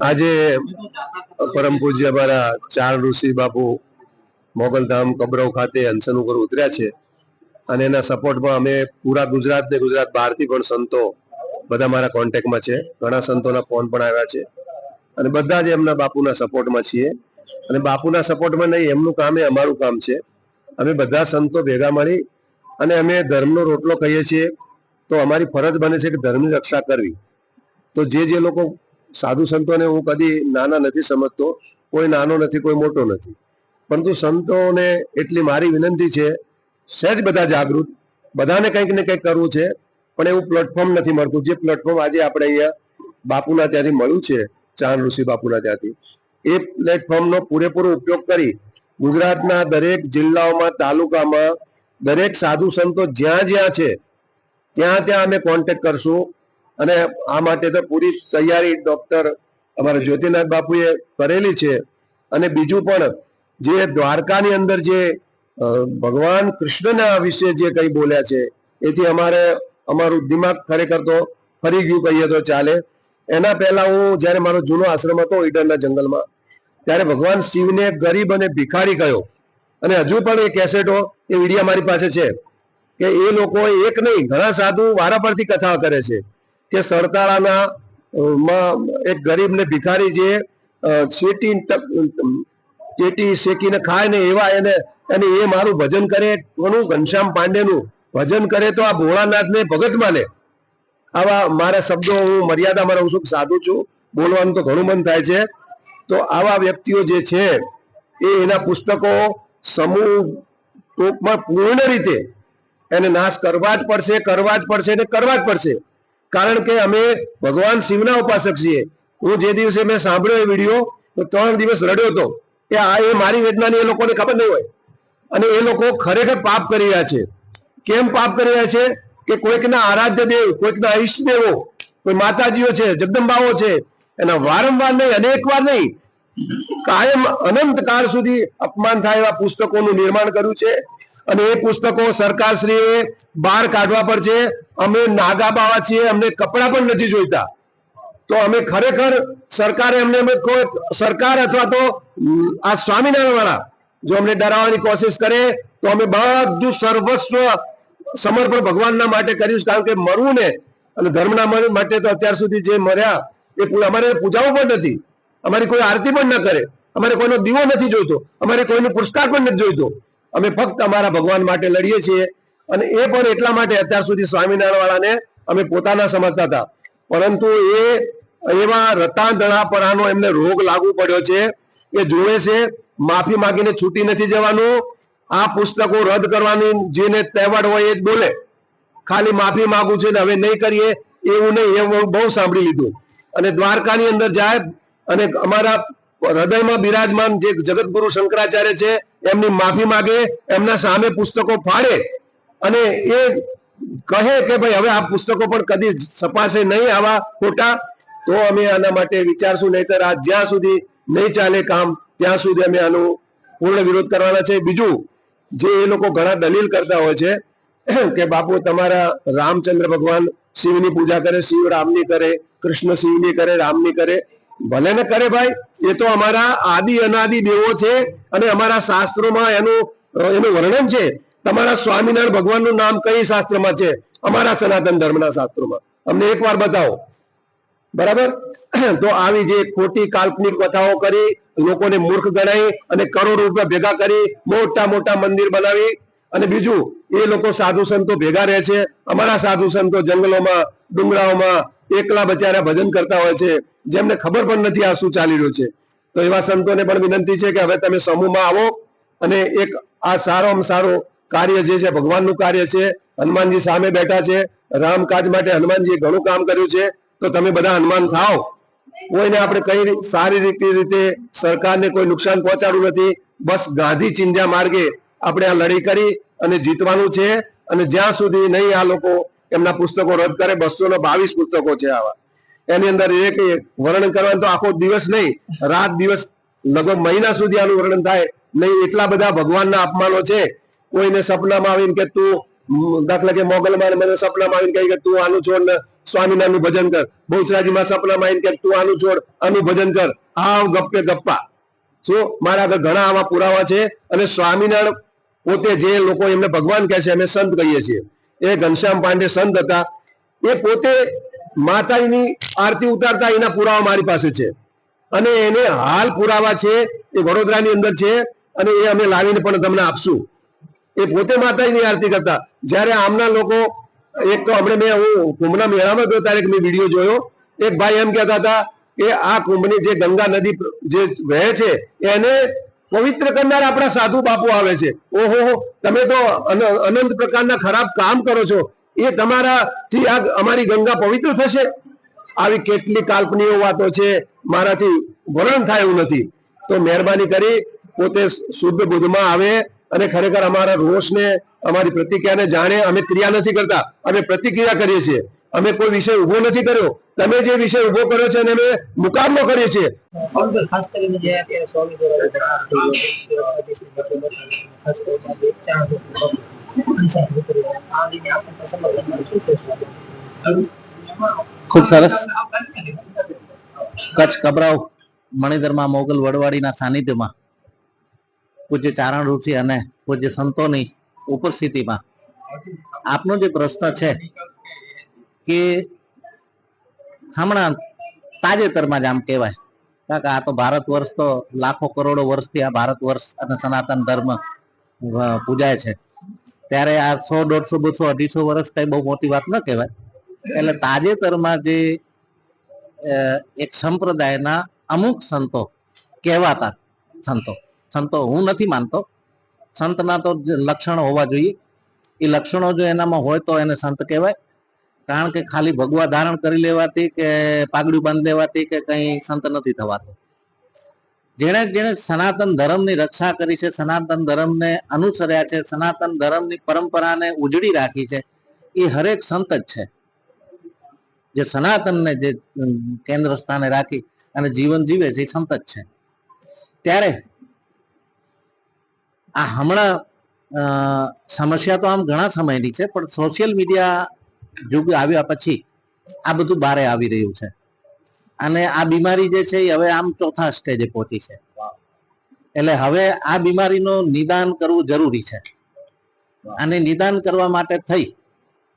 આજે પરમ પૂજ્ય અમારા ચાર ઋષિ બાપુ મોગલધામ કબરવ ખાતે અનશન ઉપર ઉતર્યા છે અને એના સપોર્ટમાં અમે પૂરા ગુજરાત ને ગુજરાત બહારથી પણ સંતો બધા મારા કોન્ટેક્ટમાં છે. ઘણા સંતોના ફોન પણ આવ્યા છે. અને બધા જ એમના બાપુના સપોર્ટમાં છીએ. અને બાપુના સપોર્ટમાં નહીં, એમનું કામ એ અમારું કામ છે. અમે બધા સંતો ભેગા મળી અને અમે ધર્મનો રોટલો કહીએ છીએ તો અમારી ફરજ બને છે કે ધર્મની રક્ષા કરવી. તો જે જે લોકો સાધુ સંતોને હું કદી નાના નથી સમજતો, કોઈ નાનો નથી, કોઈ મોટો નથી. પરંતુ સંતોને એટલી મારી વિનંતી છે, સહેજ બધા જાગૃત, બધાને કંઈક ને કંઈક કરવું છે, પણ એવું પ્લેટફોર્મ નથી મળતું. જે પ્લેટફોર્મ આજે આપણે અહીંયા બાપુના ત્યાંથી મળ્યું છે, ચાંદ ઋષિ બાપુના ત્યાંથી, એ પ્લેટફોર્મનો પૂરેપૂરો ઉપયોગ કરી ગુજરાતના દરેક જિલ્લાઓમાં, તાલુકામાં દરેક સાધુ સંતો જ્યાં જ્યાં છે, ત્યાં ત્યાં અમે કોન્ટેક્ટ કરશું. અને આ માટે તો પૂરી તૈયારી ડોક્ટર અમારા જ્યોતિનાથ બાપુએ કરેલી છે. અને બીજું પણ, જે દ્વારકાની અંદર જે ભગવાન કૃષ્ણના વિશે જે કંઈ બોલ્યા છે, એથી અમારે, અમારું દિમાગ ખરેખર તો ફરી ગયું કહીએ તો ચાલે. એના પહેલા હું જ્યારે મારો જૂનો આશ્રમ હતો ઈડરના જંગલમાં, ત્યારે ભગવાન શિવને ગરીબ અને ભિખારી કહ્યો. અને હજુ પણ એ કેસેટો, એ વિડીયા મારી પાસે છે કે એ લોકો એક નહીં, ઘણા સાધુ વારા પરથી કથા કરે છે. કે સરતાળાના એક ગરીબ ને ભિખારી જે અ, શેટી ચેટી શેકીને ખાય ને એવા એને અને એ મારું ભજન કરે કોનું? ઘનશ્યામ પાંડેનું ભજન કરે તો આ ભોળાનાથને ભગત માને આવા મારા શબ્દો હું મર્યાદામાં રહું છું સાધુ છું. બોલવાનું તો ઘણું મન થાય છે. તો આવા વ્યક્તિઓ જે છે એ એના પુસ્તકો સમૂહ ટૂંકમાં પૂર્ણ રીતે એને નાશ કરવા જ પડશે કરવા જ પડશે ને કરવા જ પડશે. કારણ કે અમે ભગવાન શિવના ઉપાસક છીએ. હું જે દિવસે મેં સાંભળ્યો એ વીડિયો ત્રણ દિવસ રડ્યો હતો. કે આ એ મારી વેદનાની એ લોકોને ખબર નહીં હોય. અને એ લોકો ખરેખર પાપ કરી રહ્યા છે. કેમ પાપ કરી રહ્યા છે? કે કોઈકના આરાધ્ય દેવ, કોઈકના ઈષ્ટદેવો કોઈ માતાજીઓ છે, જગદંબાઓ છે, એના વારંવાર નહીં અનેક વાર નહીં, કાયમ અનંત કાળ સુધી અપમાન થાય એવા પુસ્તકોનું નિર્માણ કર્યું છે. અને એ પુસ્તકો સરકારશ્રીએ બહાર કાઢવા પર છે. અમે નાગા બાવા છીએ, અમને કપડાં પણ નથી જોઈતા. તો અમે ખરેખર સરકારે અમને અમે સરકાર અથવા તો આ સ્વામિનારાયણ વાળા જો અમને ડરાવવાની કોશિશ કરે, તો અમે બધું સર્વસ્વ સમર્પણ ભગવાનના માટે કર્યું કારણ કે મરવું ને, અને ધર્મના માટે તો અત્યાર સુધી જે મર્યા, એ અમારે પૂજાવું પણ નથી. અમારી કોઈ આરતી પણ ન કરે. અમારે કોઈનો દીવો નથી જોઈતો. અમારે કોઈનો પુરસ્કાર પણ નથી જોઈતો. અમે ફક્ત અમારા ભગવાન માટે લડીએ છીએ અને એ પણ એટલા માટે અત્યાર સુધી સ્વામિનારાયણ વાળાને અમે પોતાના સમજતા હતા. પરંતુ એ, એવા રતાંતણાપણાનો એમને રોગ લાગુ પડ્યો છે, એ જોવે છે, માફી માંગીને છૂટી નથી જવાનું, આ પુસ્તકો રદ કરવાની જેને તહેવાર હોય એ બોલે. ખાલી માફી માગું છે ને હવે નહીં કરીએ, એવું નહીં એ બહુ સાંભળી લીધું. અને દ્વારકાની અંદર જાય અને અમારા હૃદયમાં બિરાજમાન જે જગતગુરુ શંકરાચાર્ય છે, એમની માફી માગે, એમના સામે પુસ્તકો ફાડે અને એ કહે કે ભાઈ, હવે આ પુસ્તકો પણ કદી છપાશે નહીં આવા ખોટા. તો અમે આના માટે વિચારશું, નહીતર આ જ્યાં સુધી નહીં ચાલે કામ, ત્યાં સુધી અમે આનું પૂર્ણ વિરોધ કરવાના છે. બીજું, જે એ લોકો ઘણા દલીલ કરતા હોય છે, કે બાપુ, તમારા રામચંદ્ર ભગવાન શિવની પૂજા કરે, શિવ રામની કરે, કૃષ્ણ શિવની કરે, રામની કરે ભલે ને કરે ભાઈ, એ તો અમારા આદિ અનાદિ દેવો છે અને અમારા શાસ્ત્રોમાં એનું એનું વર્ણન છે. તમારા સ્વામિનારાયણ ભગવાનનું નામ કઈ શાસ્ત્રમાં છે? અમારા સનાતન ધર્મના શાસ્ત્રોમાં. અમને એકવાર બતાવો. બરાબર? તો આવી જે ખોટી કાલ્પનિક કથાઓ કરી, લોકોને મૂર્ખ ગણાવી અને કરોડ રૂપિયા ભેગા કરી, મોટા મોટા મંદિર બનાવી અને બીજું, એ લોકો સાધુ સંતો ભેગા રહે છે. અમારા સાધુ સંતો જંગલોમાં, ડુંગરાઓમાં એકલા બચારા ભજન કરતા હોય છે, જેમને ખબર પણ નથી આ શું ચાલી રહ્યું છે. તો એવા સંતોને પણ વિનંતી છે કે હવે તમે સમૂહમાં આવો અને એક આ સારામાં સારો કાર્ય જે છે, ભગવાનનું કાર્ય છે, હનુમાનજી સામે બેઠા છે રામકાજ માટે હનુમાનજીએ ઘણું કામ કર્યું છે, તો તમે બધા હનુમાન થાઓ. કોઈને આપણે કઈ સારી રીતે રીતે સરકારને કોઈ નુકસાન પહોંચાડવું નથી, બસ ગાંધી ચિંધ્યા માર્ગે આપણે આ લડાઈ કરી અને જીતવાનું છે અને જ્યાં સુધી નહીં આ લોકો એમના પુસ્તકો રદ કરે બસો ને બાવીસ પુસ્તકો છે આવા. એની અંદર એક વર્ણન કરવાનું તો આખો દિવસ નહીં, રાત દિવસ, લગભગ મહિના સુધી આનું વર્ણન થાય. નહીં, એટલા બધા ભગવાનના અપમાનો છે. કોઈને સપનામાં આવીને કે તું દાખલા કે મોગલમાં મને સપનામાં આવીને કહી કે તું આનું છોડ ને સ્વામિનારાયણનું ભજન કર. બહુચરાજીમાં સપનામાં આવીને કે તું આનું છોડ, આનું ભજન કર. આવ ગપ્પે ગપ્પા. શું? મારા આગળ ઘણા આવા પુરાવા છે અને સ્વામિનારાયણ પોતે જે લોકો એમને ભગવાન કહે છે, અમે સંત કહીએ છીએ. એ ઘનશ્યામ પાંડે સંત હતા. એ પોતે માતાજીની આરતી ઉતારતા એના પુરાવા મારી પાસે છે. અને એને હાલ પુરાવા છે, એ વડોદરાની અંદર છે, અને એ અમે લાવીને પણ તમને આપશું. એ પોતે માતાજીની આરતી કરતા. જ્યારે આમના લોકો, એક તો હમણાં મેં હું કુંભના મેળામાં ગયો ત્યારે મેં વીડિયો જોયો. એક ભાઈ એમ કહેતા હતા કે આ કુંભની જે ગંગા નદી જે વહે છે, એને પવિત્ર કરનાર આપણા સાધુ બાપુ આવે છે. ઓહો તમે તો અનંત પ્રકારના ખરાબ કામ કરો છો. એ તમારાથી આ અમારી ગંગા પવિત્ર થશે. આવી કેટલી કાલ્પનીય વાતો છે. મારાથી વર્ણન થાય એવું નથી. તો મહેરબાની કરી પોતે શુદ્ધ બુદ્ધમાં આવે અને ખરેખર અમારા રોષને, અમારી પ્રતિક્રિયાને જાણે અમે ક્રિયા નથી કરતા. અમે પ્રતિક્રિયા કરીએ છીએ. અમે કોઈ વિષય ઊભો નથી કર્યો. તમે જે વિષય ઊભો કર્યો છે અને અમે મુકાબલો કરીએ છીએ. ખાસ કરીને જે અત્યારે સ્વામી? ખૂબ સરસ. કચ્છ કબરાવ મણિધરમાં મોગલ વડવાડીના સાનિધ્યમાં પૂજ્ય ચારણ ઋષિ અને પૂજ્ય સંતોની ઉપસ્થિતિમાં આપનો જે પ્રશ્ન છે કે હમણાં તાજેતરમાં જ આમ કહેવાય. કારણ કે આ તો ભારત વર્ષ તો લાખો કરોડો વર્ષથી આ ભારત વર્ષ અને સનાતન ધર્મ પૂજાય છે. ત્યારે આ સો, દોઢસો, બસો, અઢીસો વર્ષ કઈ બહુ મોટી વાત ન કહેવાય. એટલે તાજેતરમાં જે એક સંપ્રદાયના અમુક સંતો કહેવાતા સંતો. સંતો હું નથી માનતો. સંતના તો લક્ષણો હોવા જોઈએ. એ લક્ષણો જો એનામાં હોય તો એને સંત કહેવાય. કારણ કે ખાલી ભગવા ધારણ કરી લેવાથી કે પાઘડી બાંધી લેવાથી કે કંઈ સંત નથી થવાતો. જેણે જેણે સનાતન ધર્મની રક્ષા કરી છે, સનાતન ધર્મને અનુસર્યા છે, સનાતન ધર્મની પરંપરાને ઉજળી રાખી છે, એ હરેક સંત જ છે. જે સનાતનને જે કેન્દ્ર સ્થાને રાખી અને જીવન જીવે છે, એ સંત જ છે. ત્યારે આ હમણાં સમસ્યા તો આમ ઘણા સમયની છે, પણ સોશિયલ મીડિયા યુગ આવ્યા પછી આ બધું બારે આવી રહ્યું છે. અને આ બીમારી જે છે એ હવે આમ ચોથા સ્ટેજે પહોંચી છે. એટલે હવે આ બીમારીનું નિદાન કરવું જરૂરી છે. અને નિદાન કરવા માટે થઈ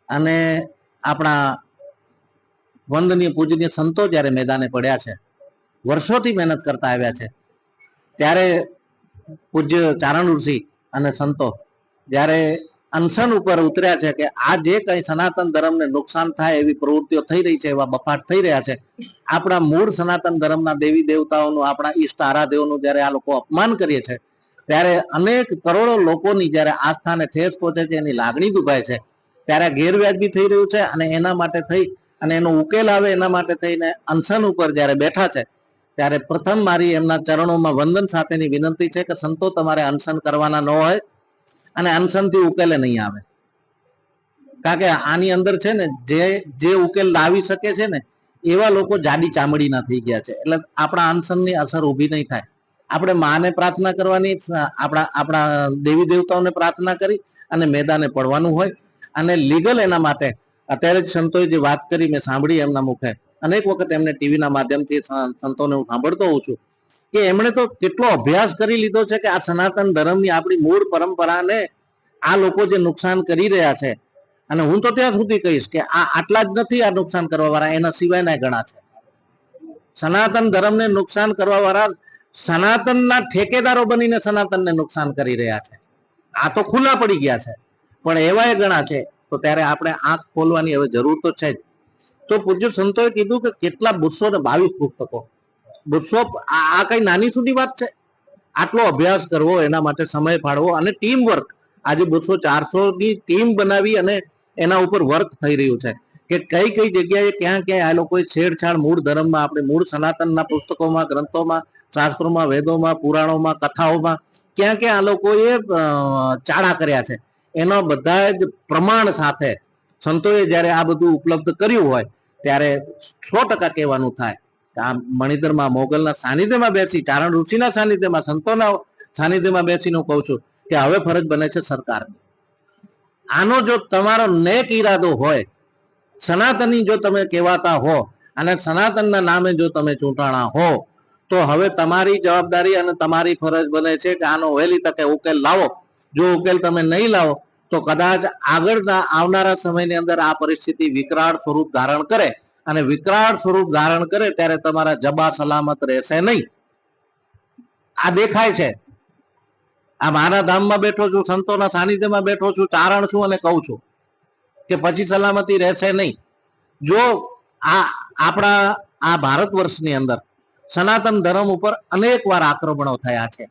અને આપણા વંદનીય પૂજનીય સંતો જ્યારે મેદાને પડ્યા છે વર્ષોથી મહેનત કરતા આવ્યા છે ત્યારે પૂજ્ય ચારણ ઋષિ અને સંતો જ્યારે અનશન ઉપર ઉતર્યા છે કે આ જે કંઈ સનાતન ધર્મને નુકસાન થાય એવી પ્રવૃત્તિઓ થઈ રહી છે, એવા બફાટ થઈ રહ્યા છે, આપણા મૂળ સનાતન ધર્મના દેવી દેવતાઓનું, આપણા ઈષ્ટ આરાધ્યોનું જ્યારે આ લોકો અપમાન કરીએ છે, ત્યારે અનેક કરોડો લોકોની જ્યારે આસ્થાને ઠેસ પહોંચે છે, એની લાગણી દુભાય છે, ત્યારે ગેરવ્યાજબી થઈ રહ્યું છે અને એના માટે થઈ અને એનો ઉકેલ આવે એના માટે થઈને અનશન ઉપર જ્યારે બેઠા છે, ત્યારે પ્રથમ મારી એમના ચરણોમાં વંદન સાથેની વિનંતી છે કે સંતો તમારે અનશન કરવાના ન હોય અને અનશનથી ઉકેલે નહીં આવે. કારણ કે આની અંદર છે ને, જે જે ઉકેલ લાવી શકે છે ને, એવા લોકો જાડી ચામડીના થઈ ગયા છે. એટલે આપણા અનશનની અસર ઊભી નહીં થાય. આપણે માને પ્રાર્થના કરવાની, આપણા આપણા દેવી દેવતાઓને પ્રાર્થના કરી અને મેદાને પડવાનું હોય. અને લીગલ એના માટે, અત્યારે જ સંતોએ જે વાત કરી, મેં સાંભળી એમના મુખે. અનેક વખત એમને ટીવીના માધ્યમથી સંતોને હું સાંભળતો હોઉં છું. કે એમણે તો કેટલો અભ્યાસ કરી લીધો છે કે આ સનાતન ધર્મની આપણી મૂળ પરંપરાને આ લોકો જે નુકસાન કરી રહ્યા છે. અને હું તો ત્યાં સુધી કહીશ કે આ આટલા જ નથી આ નુકસાન કરવા એના સિવાયના ઘણા છે. સનાતન ધર્મને નુકસાન કરવા સનાતનના ઠેકેદારો બનીને સનાતનને નુકસાન કરી રહ્યા છે. આ તો ખુલ્લા પડી ગયા છે. પણ એવાય ઘણા છે. તો ત્યારે આપણે આંખ ખોલવાની હવે જરૂર તો છે જ. તો પૂજ્ય સંતોએ કીધું કે કેટલા બસો ને બાવીસ પુસ્તકો. બસો આ કઈ નાની સુધી વાત છે? આટલો અભ્યાસ કરવો, એના માટે સમય ફાળવો અને ટીમ વર્ક આજે બસો ચારસો ની ટીમ બનાવી અને એના ઉપર વર્ક થઈ રહ્યું છે. કે કઈ કઈ જગ્યાએ ક્યાં ક્યાં આ લોકોએ છેડછાડ મૂળ ધર્મમાં, આપણે મૂળ સનાતનના પુસ્તકોમાં, ગ્રંથોમાં, શાસ્ત્રોમાં, વેદોમાં, પુરાણોમાં, કથાઓમાં, ક્યાં ક્યાં આ લોકોએ ચાળા કર્યા છે. એના બધા જ પ્રમાણ સાથે સંતોએ જ્યારે આ બધું ઉપલબ્ધ કર્યું હોય, ત્યારે સો ટકા કહેવાનું થાય. આ મણિધરમાં, મોગલના સાનિધ્યમાં બેસી, ચારણ ઋષિના સાનિધ્યમાં, સંતોના સાનિધ્યમાં બેસીને હું કહું છું કે હવે ફરજ બને છે સરકારની. આનો જો તમારો નેક ઈરાદો હોય, સનાતની જો તમે કહેવાતા હો અને સનાતનના નામે જો તમે ચૂંટાણા હો, તો હવે તમારી જવાબદારી અને તમારી ફરજ બને છે કે આનો વહેલી તકે ઉકેલ લાવો. જો ઉકેલ તમે નહીં લાવો, તો કદાચ આગળના આવનારા સમયની અંદર આ પરિસ્થિતિ વિકરાળ સ્વરૂપ ધારણ કરે. અને વિકરાળ સ્વરૂપ ધારણ કરે ત્યારે તમારા જબા સલામત રહેશે નહીં. આ દેખાય છે. આ મારા ધામમાં બેઠો છું, સંતોના સાનિધ્યમાં બેઠો છું, ચારણ છું અને કહું છું કે પછી સલામતી રહેશે નહીં. જો આ આપણા આ ભારત વર્ષની અંદર સનાતન ધર્મ ઉપર અનેક વાર આક્રમણો થયા છે.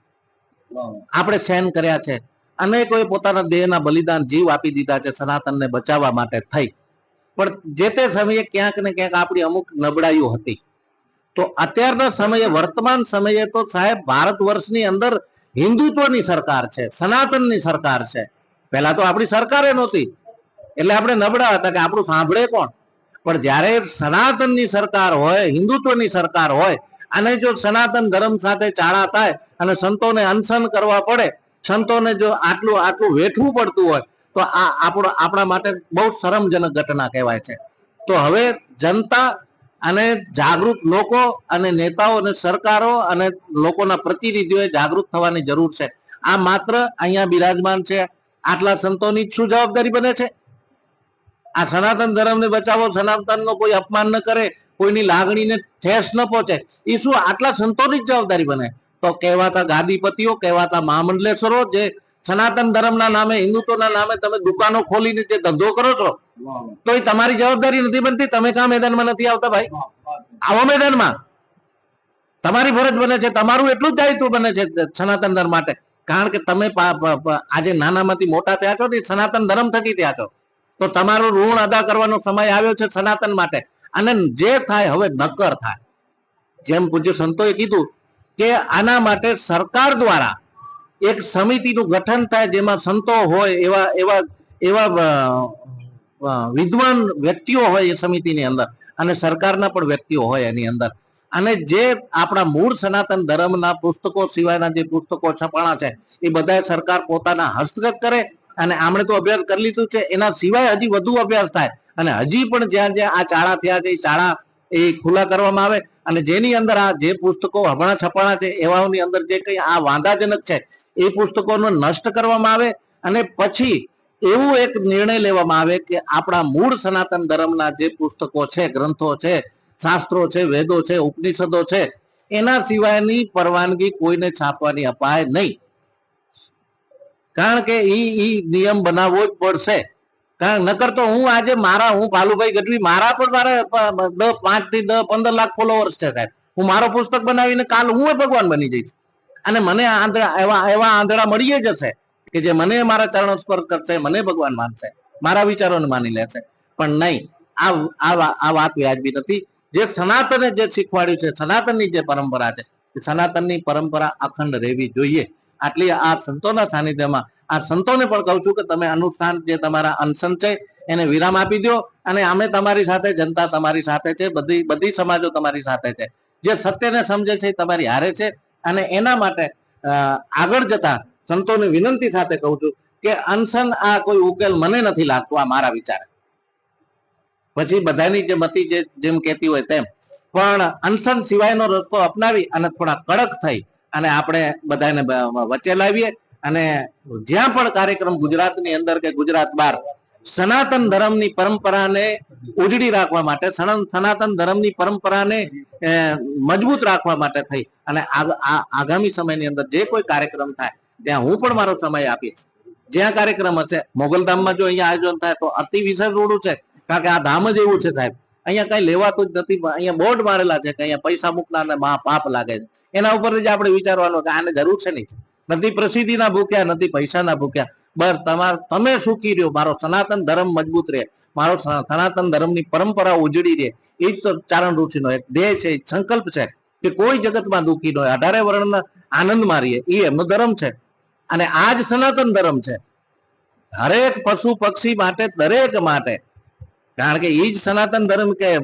આપણે સહન કર્યા છે. અનેકોએ પોતાના દેહના બલિદાન જીવ આપી દીધા છે સનાતનને બચાવવા માટે થઈ. પણ જે તે સમયે ક્યાંક ને ક્યાંક આપણી અમુક નબળાઈઓ હતી. તો અત્યારના સમયે, વર્તમાન સમયે તો સાહેબ ભારત વર્ષની અંદર હિન્દુત્વની સરકાર છે, સનાતનની સરકાર છે. પહેલા તો આપણી સરકારે નહોતી. એટલે આપણે નબળા હતા કે આપણું સાંભળે કોણ? પણ જ્યારે સનાતનની સરકાર હોય, હિન્દુત્વની સરકાર હોય, અને જો સનાતન ધર્મ સાથે ચાળા થાય અને સંતોને અનશન કરવા પડે, સંતોને જો આટલું આટલું વેઠવું પડતું હોય તો આ આપણો, આપણા માટે બહુ શરમજનક ઘટના કહેવાય છે. તો હવે જનતા અને જાગૃત લોકો અને નેતાઓ અને સરકારો અને લોકોના પ્રતિનિધિઓએ જાગૃત થવાની જરૂર છે. આ માત્ર અહીંયા બિરાજમાન છે. આટલા સંતોની શું જવાબદારી બને છે? આ સનાતન ધર્મને બચાવો, સનાતનનો કોઈ અપમાન ન કરે, કોઈની લાગણીને ઠેસ ન પહોંચે એ શું આટલા સંતોની જ જવાબદારી બને? તો કહેવાતા ગાદીપતિઓ, કહેવાતા મહામંડલેશ્વરો જે સનાતન ધર્મના નામે, હિન્દુત્વના નામે તમે દુકાનો ખોલીને જે ધંધો કરો છો તો એ તમારી જવાબદારી નથી બનતી. તમે કા મેદાનમાં નથી આવતા ભાઈ? આવો મેદાનમાં. તમારી ફરજ બને છે, તમારું એટલું જ દાયિત્વ બને છે સનાતન ધર્મ માટે. કારણ કે તમે આજે નાનામાંથી મોટા થયા છો ને સનાતન ધર્મ થકી થયા છો. તો તમારું ઋણ અદા કરવાનો સમય આવ્યો છે સનાતન માટે. અને જે થાય, હવે નક્કર થાય. જેમ પૂજ્ય સંતોએ કીધું કે આના માટે સરકાર દ્વારા એક સમિતિનું ગઠન થાય જેમાં સંતો હોય એવા એવા એવા વિદ્વાન વ્યક્તિઓ હોય એ સમિતિની અંદર અને સરકારના પણ વ્યક્તિઓ હોય એની અંદર. અને જે આપણા મૂળ સનાતન ધર્મના પુસ્તકો સિવાયના જે પુસ્તકો છપાણા છે, એ બધા સરકાર પોતાના હસ્તગત કરે અને આમણે તો અભ્યાસ કરી લીધું છે, એના સિવાય હજી વધુ અભ્યાસ થાય. અને હજી પણ જ્યાં જ્યાં આ ચાળા થયા છે, એ ચાળા એ ખુલ્લા કરવામાં આવે અને જેની અંદર આ જે પુસ્તકો હમણાં છપાણા છે, એવાઓની અંદર જે કંઈ આ વાંધાજનક છે એ પુસ્તકોનો નષ્ટ કરવામાં આવે અને પછી એવું એક નિર્ણય લેવામાં આવે કે આપણા મૂળ સનાતન ધર્મના જે પુસ્તકો છે, ગ્રંથો છે, શાસ્ત્રો છે, વેદો છે, ઉપનિષદો છે, એના સિવાયની પરવાનગી કોઈને છાપવાની અપાય નહીં. કારણ કે ઈ ઈ નિયમ બનાવવો જ પડશે. કારણ નકર તો હું આજે મારા, હું ભાલુભાઈ ગઢવી, મારા પણ મારા દસ પાંચથી દસ પંદર લાખ ફોલોવર્સ છે સાહેબ. હું મારો પુસ્તક બનાવીને કાલ હું ભગવાન બની જઈશ. અને મને આંધળા, એવા એવા આંધળા મળીએ હશે કે જે મને મારા ચરણો સ્પર્શ કરશે, મને ભગવાન માનશે, મારા વિચારોને માની લેશે. પણ નહીં, આ વાત વ્યાજબી નથી. જે સનાતને જે શીખવાડ્યું છે, સનાતનની જે પરંપરા છે સનાતનની પરંપરા અખંડ રહેવી જોઈએ. આટલી આ સંતોના સાનિધ્યમાં, આ સંતોને પણ કહું છું કે તમે અનુષ્ઠાન જે તમારા અનશન છે, એને વિરામ આપી દો અને અમે તમારી સાથે, જનતા તમારી સાથે છે, બધી બધી સમાજો તમારી સાથે છે. જે સત્યને સમજે છે તમારી હારે છે અને એના માટે આગળ જતા સંતોની વિનંતી સાથે કહું છું કે અનશન આ કોઈ ઉકેલ મને નથી લાગતો, આ મારા વિચારે. પછી બધાની જે મતી જે જેમ કહેતી હોય તેમ. પણ અનશન સિવાયનો રસ્તો અપનાવી અને થોડા કડક થઈ અને આપણે બધાને વચ્ચે લાવીએ અને જ્યાં પણ કાર્યક્રમ ગુજરાતની અંદર કે ગુજરાત બહાર, સનાતન ધર્મની પરંપરાને ઉજળી રાખવા માટે, સનાતન ધર્મની પરંપરાને મજબૂત રાખવા માટે થઈ. અને આગામી સમયની અંદર જે કોઈ કાર્યક્રમ થાય, ત્યાં હું પણ મારો સમય આપીશ. જ્યાં કાર્યક્રમ હશે મોગલધામમાં જો અહીંયા આયોજન થાય, તો અતિ વિશેષ રૂડું છે. કારણ કે આ ધામ જ એવું છે સાહેબ. અહીંયા કઈ લેવાતું જ નથી અહીંયા બોર્ડ મારેલા છે કે અહીંયા પૈસા મૂકનારને મહા પાપ લાગે છે. એના ઉપર જ આપણે વિચારવાનું કે આને જરૂર છે નહીં. નથી પ્રસિદ્ધિના ભૂખ્યા, નથી પૈસાના ભૂખ્યા. બસ તમાર તમે સુખી રહ્યો. મારો સનાતન ધર્મ મજબૂત રહે. મારો સનાતન ધર્મની પરંપરા ઉજળી રહે. એ જ તો ચારણ ઋષિનો એક ધ્યેય છે સંકલ્પ છે. કે કોઈ જગતમાં દુઃખી ન હોય. અઢારે વર્ણના આનંદ મારીએ. એ એમનો ધર્મ છે. અને આ જ સનાતન ધર્મ છે. દરેક પશુ પક્ષી માટે, દરેક માટે. કારણ કે એ જ સનાતન ધર્મ કે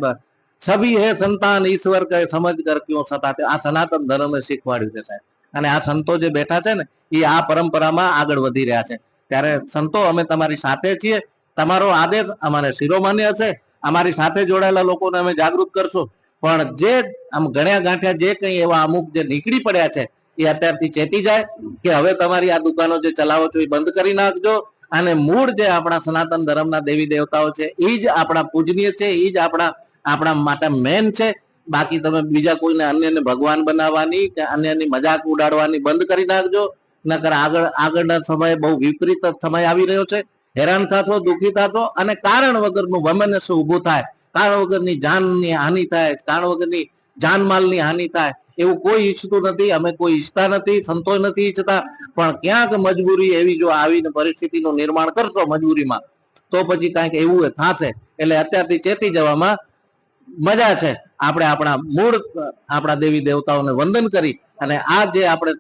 સભી હે સંતાન, ઈશ્વર કે સમજ કર ક્યો સતા આ સનાતન ધર્મે શીખવાડ્યું છે સાહેબ. અને આ સંતો જે બેઠા છે ને એ આ પરંપરામાં આગળ વધી રહ્યા છે. ત્યારે સંતો, અમે તમારી સાથે છીએ. તમારો આદેશ અમારે શિરોમાન્ય હશે. અમારી સાથે જોડાયેલા લોકોને અમે જાગૃત કરશું. પણ જે આમ ગણ્યા ગાંઠ્યા જે કંઈ એવા અમુક જે નીકળી પડ્યા છે, એ અત્યારથી ચેતી જાય કે હવે તમારી આ દુકાનો જે ચલાવો છો એ બંધ કરી નાખજો. અને મૂળ જે આપણા સનાતન ધર્મના દેવી દેવતાઓ છે, એ જ આપણા પૂજનીય છે, એ જ આપણા આપણા માટે મેન છે. બાકી તમે બીજા કોઈને અન્યને ભગવાન બનાવવાની કે અન્યની મજાક ઉડાડવાની બંધ કરી નાખજો. નકર આગળ, આગળના સમયે બહુ વિપરીત સમય આવી રહ્યો છે. હેરાન થશો, દુઃખી થશો અને કારણ વગરનું વમનસ્ય ઊભું થાય? કારણ વગરની જાનની હાનિ થાય કારણ વગરની જાનમાલની હાનિ થાય, એવું કોઈ ઈચ્છતું નથી, અમે કોઈ ઈચ્છતા નથી સંતોષ નથી ઈચ્છતા, પણ ક્યાંક મજબૂરી એવી જો આવીને પરિસ્થિતિનું નિર્માણ કરશો મજબૂરીમાં, તો પછી કાંઈક એવું થશે. એટલે અત્યારથી ચેતી જવામાં મજા છે. આપણે આપણા મૂળ, આપણા દેવી દેવતાઓને વંદન કરી અને આ જે આપણે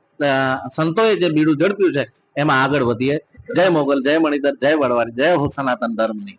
સંતોએ જે બીડું ઝડપ્યું છે, એમાં આગળ વધીએ. જય મોગલ, જય મણિધર, જય વડવારી, જય સનાતન ધર્મની.